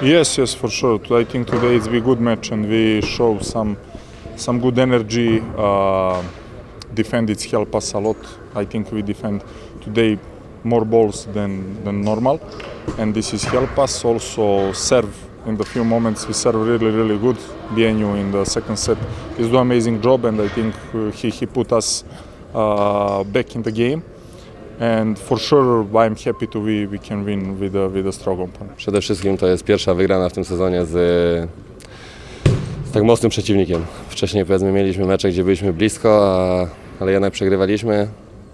Yes, yes, for sure. I think today it's be good match and we show some some good energy. Uh, defend it's help us a lot. I think we defend today more balls than than normal, and this is help us also serve. In the few moments we serve really really good. BNU in the second set is do amazing job, and I think uh, he he put us uh, back in the game. And for sure, I'm happy to we, we can win with a, with strong opponent. Przede wszystkim to jest pierwsza wygrana w tym sezonie z, z tak mocnym przeciwnikiem. Wcześniej powiedzmy mieliśmy mecze, gdzie byliśmy blisko, a, ale jednak przegrywaliśmy.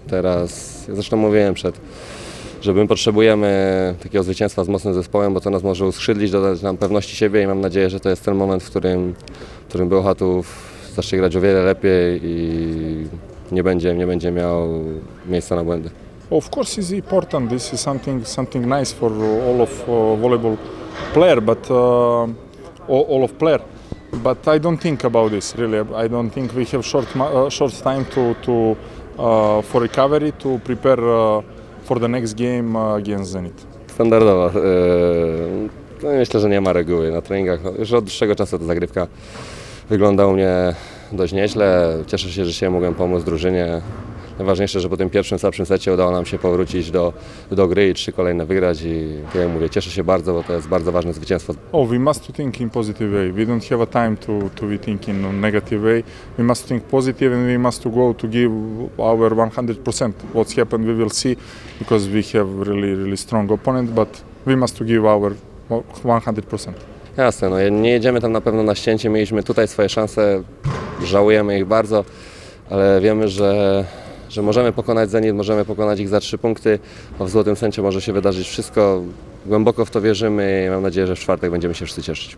Teraz, ja zresztą mówiłem przed, że my potrzebujemy takiego zwycięstwa z mocnym zespołem, bo to nas może uskrzydlić, dodać nam pewności siebie i mam nadzieję, że to jest ten moment, w którym, w którym Bełchatów zacznie grać o wiele lepiej i nie będzie, nie będzie miał miejsca na błędy. Of course, it's important. This is something something nice for all of uh, volleyball player, but uh, all, of player. But I don't think about this really. I don't think we have short uh, short time to to uh, for recovery to prepare uh, for the next game uh, against Zenit. Standardowo. Yy, no myślę, że nie ma reguły na treningach. Już od dłuższego czasu ta zagrywka wygląda u mnie dość nieźle. Cieszę się, że się mogłem pomóc drużynie. Najważniejsze, że po tym pierwszym słabszym secie udało nam się powrócić do, do gry i trzy kolejne wygrać i tak jak mówię, cieszę się bardzo, bo to jest bardzo ważne zwycięstwo. Oh, we must think in positive way. We don't have a time to, to be thinking in negative way. We must think positive and we must to go to give our 100%. What's happened we will see because we have really really strong opponent, but we must to give our 100%. Jasne, no nie jedziemy tam na pewno na ścięcie, mieliśmy tutaj swoje szanse, żałujemy ich bardzo, ale wiemy, że, że możemy pokonać Zenit, możemy pokonać ich za trzy punkty, a w Złotym Sęcie może się wydarzyć wszystko. Głęboko w to wierzymy i mam nadzieję, że w czwartek będziemy się wszyscy cieszyć.